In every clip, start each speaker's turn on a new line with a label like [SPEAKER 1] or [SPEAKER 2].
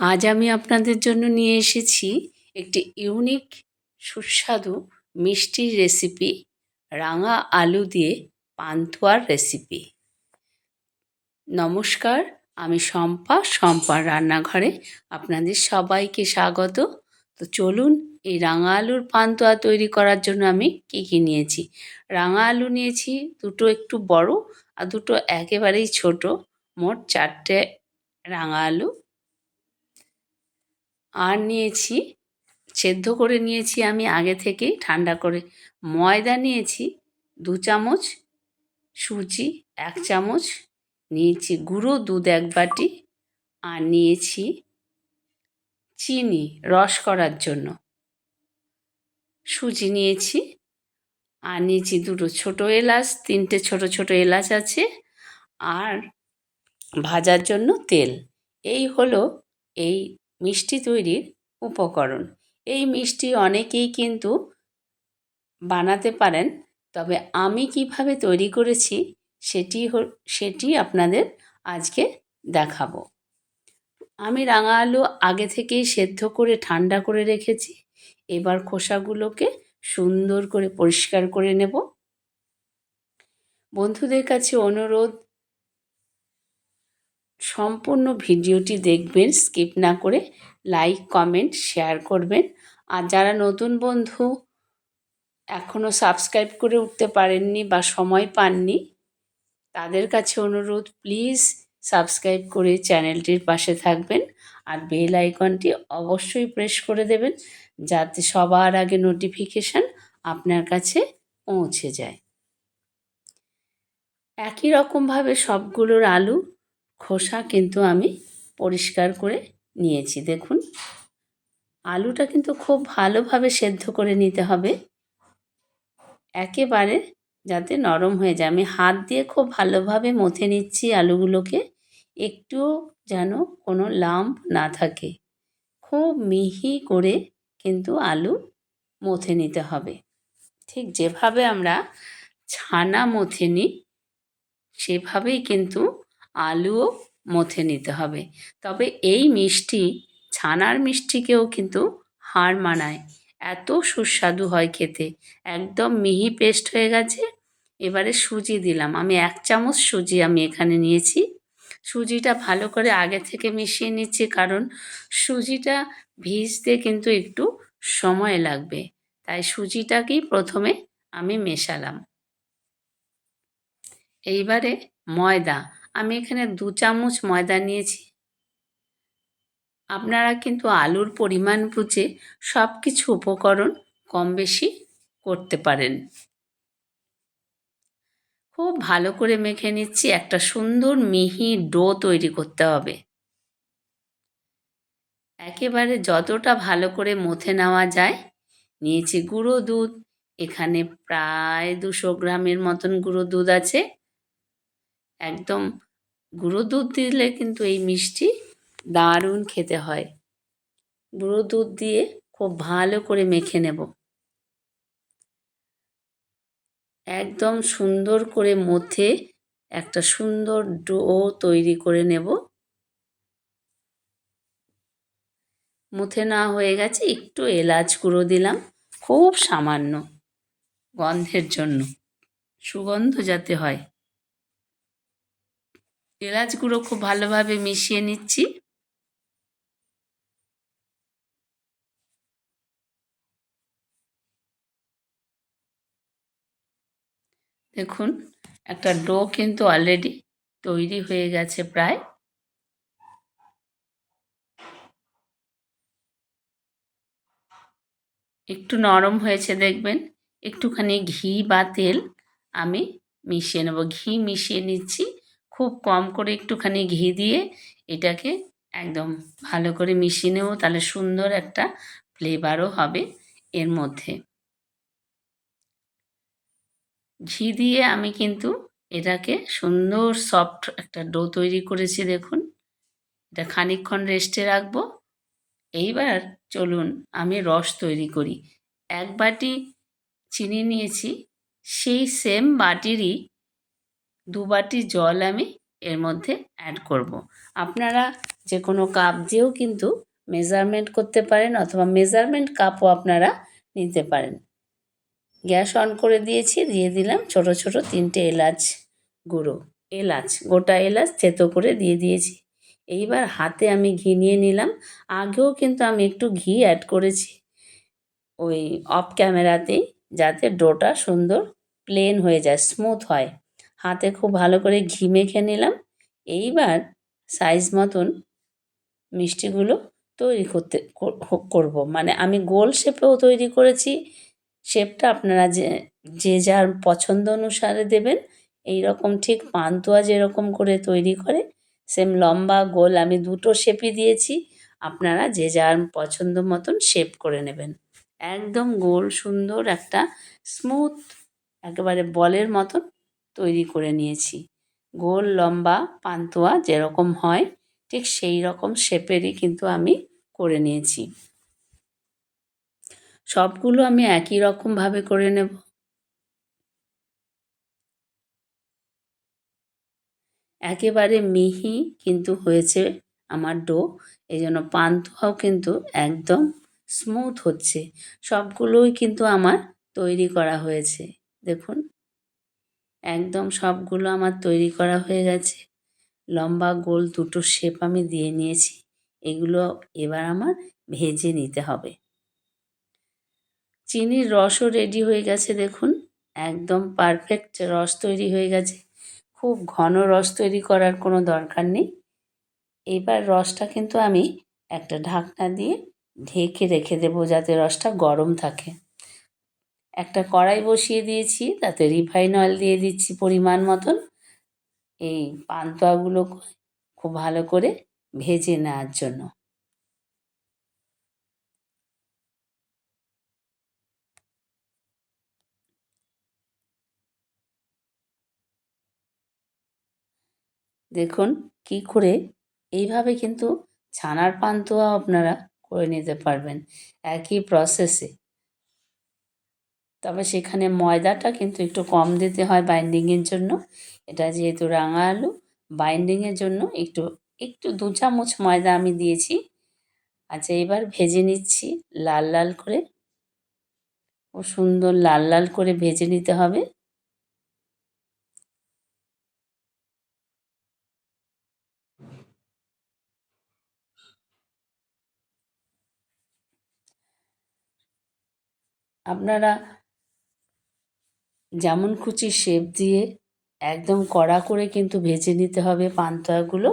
[SPEAKER 1] আজ আমি আপনাদের জন্য নিয়ে এসেছি একটি ইউনিক সুস্বাদু মিষ্টির রেসিপি, রাঙা আলু দিয়ে পান্তুয়ার রেসিপি। নমস্কার, আমি শম্পা, শম্পার রান্নাঘরে আপনাদের সবাইকে স্বাগত। তো চলুন, এই রাঙা আলুর পান্তুয়া তৈরি করার জন্য আমি কী কী নিয়েছি? রাঙা আলু নিয়েছি দুটো একটু বড় আর দুটো একেবারেই ছোট, মোট চারটে রাঙা আলু। আর নিয়েছি, সেদ্ধ করে নিয়েছি আমি আগে থেকেই ঠান্ডা করে। ময়দা নিয়েছি দু চামচ, সুজি এক চামচ, নিয়েছি গুঁড়ো দুধ এক বাটি আর নিয়েছি চিনি রস করার জন্য। সুজি নিয়েছি আর নিয়েছি দুটো ছোটো এলাচ, তিনটে ছোট ছোট এলাচ আছে আর ভাজার জন্য তেল। এই হলো এই মিষ্টি তৈরির উপকরণ। এই মিষ্টি অনেকেই কিন্তু বানাতে পারেন, তবে আমি কীভাবে তৈরি করেছি সেটি সেটি আপনাদের আজকে দেখাবো। আমি রাঙা আলু আগে থেকেই সেদ্ধ করে, ঠান্ডা করে রেখেছি। এবার খোসাগুলোকে সুন্দর করে পরিষ্কার করে নেব। বন্ধুদের কাছে অনুরোধ সম্পূর্ণ ভিডিওটি দেখবেন, স্কিপ না করে লাইক, কমেন্ট, শেয়ার করবেন। আর যারা নতুন বন্ধু এখনও সাবস্ক্রাইব করে উঠতে পারেননি বা সময় পাননি, তাদের কাছে অনুরোধ, প্লিজ সাবস্ক্রাইব করে চ্যানেলটির পাশে থাকবেন আর বেল আইকনটি অবশ্যই প্রেস করে দেবেন যাতে সবার আগে নোটিফিকেশান আপনার কাছে পৌঁছে যায়। একই রকমভাবে সবগুলোর আলু খোসা কিন্তু আমি পরিষ্কার করে নিয়েছি, দেখুন। আলুটা কিন্তু খুব ভালোভাবে সেদ্ধ করে নিতে হবে। একেবারে যাতে নরম হয়ে যায়। আমি হাত দিয়ে খুব ভালোভাবে মথে নিচ্ছি আলুগুলোকে একটুও যেন কোনো লাম্প না থাকে। খুব মিহি করে কিন্তু আলু মথে নিতে হবে। ঠিক যেভাবে আমরা ছানা মথে নিই, সেভাবেই কিন্তু আলুও মথে নিতে হবে। তবে এই মিষ্টি, ছানার মিষ্টিকেও কিন্তু হার মানায়। এত সুস্বাদু হয় খেতে। একদম মিহি পেস্ট হয়ে গেছে। এবারে সুজি দিলাম। আমি এক চামচ সুজি আমি এখানে নিয়েছি। সুজিটা ভালো করে আগে থেকে মিশিয়ে নিচ্ছি কারণ সুজিটা ভিজতে কিন্তু একটু সময় লাগবে। তাই সুজিটাকেই প্রথমে আমি মেশালাম। এইবারে ময়দা। আমি এখানে দু চামচ ময়দা নিয়েছি। আপনারা কিন্তু আলুর পরিমাণ বুঝে সব কিছু উপকরণ কম বেশি করতে পারেন। খুব ভালো করে মেখে নিচ্ছি, একটা সুন্দর মিহি ডো তৈরি করতে হবে। একেবারে যতটা ভালো করে মথে নেওয়া যায়, নিয়েছি গুঁড়ো দুধ, এখানে প্রায় দুশো গ্রামের মতন গুঁড়ো দুধ আছে। একদম গুঁড়ো দুধ দিলে কিন্তু এই মিষ্টি দারুণ খেতে হয়। গুঁড়ো দুধ দিয়ে খুব ভালো করে মেখে নেব। একদম সুন্দর করে মথে একটা সুন্দর ডো তৈরি করে নেব। মুথে না হয়ে গেছে, একটু এলাচ গুঁড়ো দিলাম, খুব সামান্য গন্ধের জন্য। সুগন্ধ যাতে হয়। এলাচ গুঁড়ো খুব ভালোভাবে মিশিয়ে নিচ্ছি। দেখুন, একটা ডো কিন্তু অলরেডি তৈরি হয়ে গেছে প্রায়। একটু নরম হয়েছে দেখবেন, একটুখানি ঘি বা তেল আমি মিশিয়ে নেব। ঘি মিশিয়ে নিচ্ছি। খুব কম করে একটুখানি ঘি দিয়ে এটাকে একদম ভালো করে মিশিয়ে নেব, তাহলে সুন্দর একটা ফ্লেভারও হবে এর মধ্যে। ঘি দিয়ে আমি কিন্তু এটাকে সুন্দর সফট একটা ডো তৈরি করেছি, দেখুন। এটা খানিকক্ষণ রেস্টে রাখব। এইবার চলুন আমি রস তৈরি করি। এক বাটি চিনি নিয়েছি, সেই সেম বাটিরই দু বাটি জল আমি এর মধ্যে অ্যাড করব। আপনারা যে কোনো কাপ দিয়েও কিন্তু মেজারমেন্ট করতে পারেন অথবা মেজারমেন্ট কাপও আপনারা নিতে পারেন। গ্যাস অন করে দিয়েছি, দিয়ে দিলাম ছোট ছোট তিনটে এলাচ গুঁড়ো। এলাচ, গোটা এলাচ থেতো করে দিয়ে দিয়েছি। এইবার হাতে আমি ঘি নিয়ে নিলাম। আগেও কিন্তু আমি একটু ঘি অ্যাড করেছি ওই অফ ক্যামেরাতেই যাতে ডোটা সুন্দর প্লেন হয়ে যায় স্মুথ হয়। হাতে খুব ভালো করে ঘি মেখে নিলাম। এইবার সাইজ মতন মিষ্টিগুলো তৈরি করতে করব। মানে আমি গোল শেপেও তৈরি করেছি। শেপটা আপনারা যে যে যার পছন্দ অনুসারে দেবেন। এই রকম ঠিক পান্তুয়া যেরকম করে তৈরি করে সেম লম্বা, গোল আমি দুটো শেপই দিয়েছি। আপনারা যে যার পছন্দ মতন শেপ করে নেবেন। একদম গোল, সুন্দর একটা স্মুথ একেবারে বলের মতন তৈরি করে নিয়েছি। গোল, লম্বা, পান্তুয়া যেরকম হয়, ঠিক সেই রকম শেপেরই কিন্তু আমি করে নিয়েছি। সবগুলো আমি একই রকমভাবে করে নেব। একেবারে মিহি কিন্তু হয়েছে আমার ডো এই জন্য পান্তুয়াও কিন্তু একদম স্মুথ হচ্ছে। সবগুলোই কিন্তু আমার তৈরি করা হয়েছে। দেখুন। একদম সবগুলো আমার তৈরি করা হয়ে গেছে। লম্বা, গোল দুটো শেপ আমি দিয়ে নিয়েছি। এগুলো এবার আমার ভেজে নিতে হবে। চিনির রসও রেডি হয়ে গেছে, দেখুন। একদম পারফেক্ট রস তৈরি হয়ে গেছে। খুব ঘন রস তৈরি করার কোনো দরকার নেই। এবার রসটা কিন্তু আমি একটা ঢাকনা দিয়ে ঢেকে রেখে দেবো যাতে রসটা গরম থাকে। একটা কড়াই বসিয়ে দিয়েছি, তাতে রিফাইন অয়েল দিয়ে দিচ্ছি পরিমাণ মতন। এই পান্তুয়াগুলো খুব ভালো করে ভেজে নেওয়ার জন্য। দেখুন কি করে এইভাবে কিন্তু ছানার পান্তুয়া আপনারা করে নিতে পারবেন। একই প্রসেসে তবে সেখানে ময়দাটা কিন্তু একটু কম দিতে হয় বাইন্ডিংয়ের জন্য। এটা যেহেতু রাঙা আলু বাইন্ডিংয়ের জন্য একটু একটু দু চামচ ময়দা আমি দিয়েছি। আচ্ছা এবার ভেজে নিচ্ছি লাল লাল করে। ও সুন্দর লাল লাল করে ভেজে নিতে হবে। আপনারা যেমন খুশি শেপ দিয়ে একদম কড়া করে কিন্তু ভেজে নিতে হবে পান্তুয়াগুলো।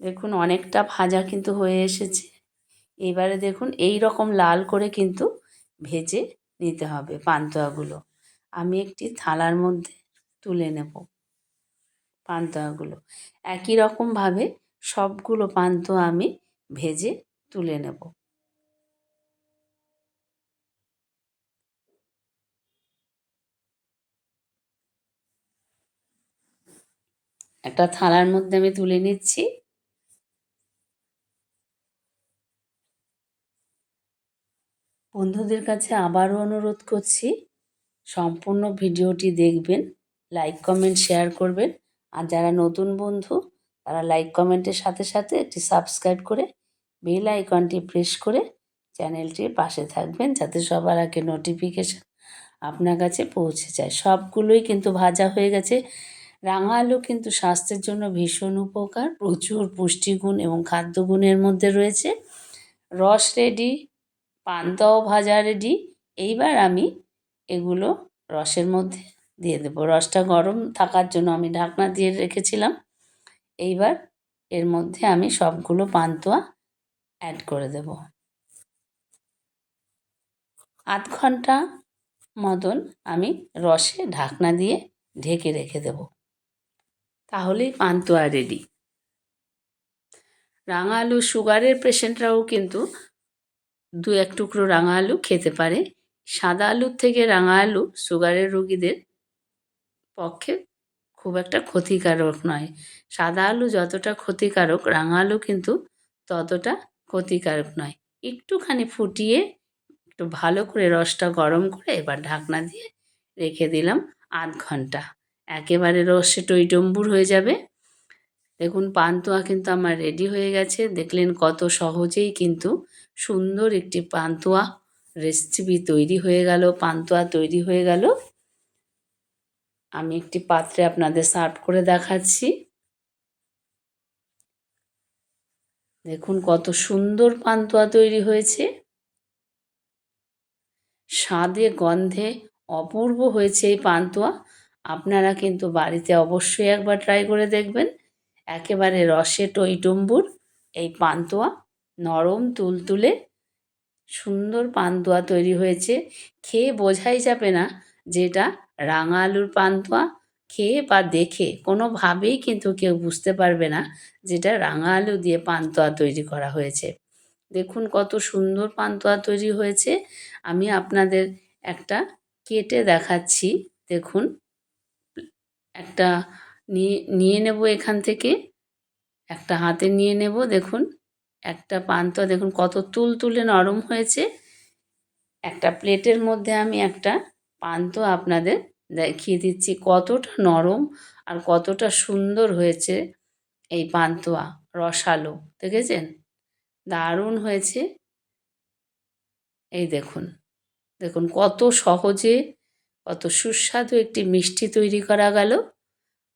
[SPEAKER 1] দেখুন অনেকটা ভাজা কিন্তু হয়ে এসেছে। এবারে দেখুন এই রকম লাল করে কিন্তু ভেজে নিতে হবে পান্তুয়াগুলো। আমি একটি থালার মধ্যে তুলে নেব পান্তুয়াগুলো। একই রকমভাবে সবগুলো পান্তুয়া আমি ভেজে তুলে নেব। একটা থালার মধ্যে আমি তুলে নিচ্ছি। বন্ধুদের কাছে আবারও অনুরোধ করছি, সম্পূর্ণ ভিডিওটি দেখবেন, লাইক, কমেন্ট, শেয়ার করবেন। আর যারা নতুন বন্ধু, তারা লাইক, কমেন্টের সাথে সাথে একটি সাবস্ক্রাইব করে বেল আইকনটি প্রেস করে চ্যানেলটির পাশে থাকবেন, যাতে সবার আগে নোটিফিকেশান আপনার কাছে পৌঁছে যায়। সবগুলোই কিন্তু ভাজা হয়ে গেছে। রাঙা আলু কিন্তু স্বাস্থ্যের জন্য ভীষণ উপকার। প্রচুর পুষ্টিগুণ এবং খাদ্যগুণের মধ্যে রয়েছে। রস রেডি, পান্তাও ভাজা রেডি। এইবার আমি এগুলো রসের মধ্যে দিয়ে দেবো। রসটা গরম থাকার জন্য আমি ঢাকনা দিয়ে রেখেছিলাম। এইবার এর মধ্যে আমি সবগুলো পান্তুয়া অ্যাড করে দেব। আধ ঘণ্টা মতন আমি রসে ঢাকনা দিয়ে ঢেকে রেখে দেব। তাহলেই পান্তুয়া রেডি রাঙা আলু সুগারের পেশেন্টরাও কিন্তু দু এক টুকরো রাঙা আলু খেতে পারে। সাদা আলুর থেকে রাঙা আলু সুগারের রোগীদের পক্ষে খুব একটা ক্ষতিকারক নয়। সাদা আলু যতটা ক্ষতিকারক রাঙা আলু কিন্তু ততটা ক্ষতিকারক নয়। একটুখানি ফুটিয়ে, একটু ভালো করে রসটা গরম করে এবার ঢাকনা দিয়ে রেখে দিলাম আধ ঘণ্টা। একেবারে রসে টইটম্বুর হয়ে যাবে। দেখুন, পান্তুয়া কিন্তু আমার রেডি হয়ে গেছে। দেখলেন কত সহজেই কিন্তু সুন্দর একটি পান্তুয়া রেসিপি তৈরি হয়ে গেল, পান্তুয়া তৈরি হয়ে গেল। আমি একটি পাত্রে আপনাদের সার্ভ করে দেখাচ্ছি। দেখুন, কত সুন্দর পান্তুয়া তৈরি হয়েছে। স্বাদে গন্ধে অপূর্ব হয়েছে এই পান্তুয়া। আপনারা কিন্তু বাড়িতে অবশ্যই একবার ট্রাই করে দেখবেন। একেবারে রসে টইটুম্বুর এই পান্তুয়া, নরম তুলতুলে, সুন্দর পান্তুয়া তৈরি হয়েছে। খেয়ে বোঝাই যাবে না যেটা রাঙা আলুর পান্তুয়া। খেয়ে বা দেখে কোনোভাবেই কিন্তু কেউ বুঝতে পারবে না যেটা রাঙা আলু দিয়ে পান্তুয়া তৈরি করা হয়েছে। দেখুন কত সুন্দর পান্তুয়া তৈরি হয়েছে। আমি আপনাদের একটা কেটে দেখাচ্ছি। দেখুন। একটা নিয়ে নিয়ে নেব এখান থেকে। একটা হাতে নিয়ে নেব, দেখুন। একটা পান্তুয়া দেখুন কত তুলতুলে নরম হয়েছে। একটা প্লেটের মধ্যে আমি একটা পান্তুয়া আপনাদের দেখিয়ে দিচ্ছি, কতটা নরম আর কতটা সুন্দর হয়েছে এই পান্তুয়া রসালো, দেখেছেন? দারুণ হয়েছে। এই দেখুন দেখুন কত সহজে কত সুস্বাদু একটি মিষ্টি তৈরি করা গেল।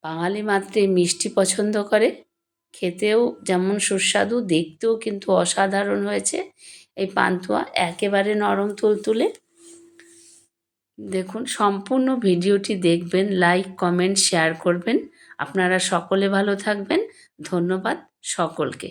[SPEAKER 1] বাঙালি মাত্রই মিষ্টি পছন্দ করে। খেতেও যেমন সুস্বাদু, দেখতেও কিন্তু অসাধারণ হয়েছে। এই পান্তুয়া একেবারে নরম তুলতুলে। দেখুন, সম্পূর্ণ ভিডিওটি দেখবেন, লাইক, কমেন্ট, শেয়ার করবেন। আপনারা সকলে ভালো থাকবেন। ধন্যবাদ সকলকে।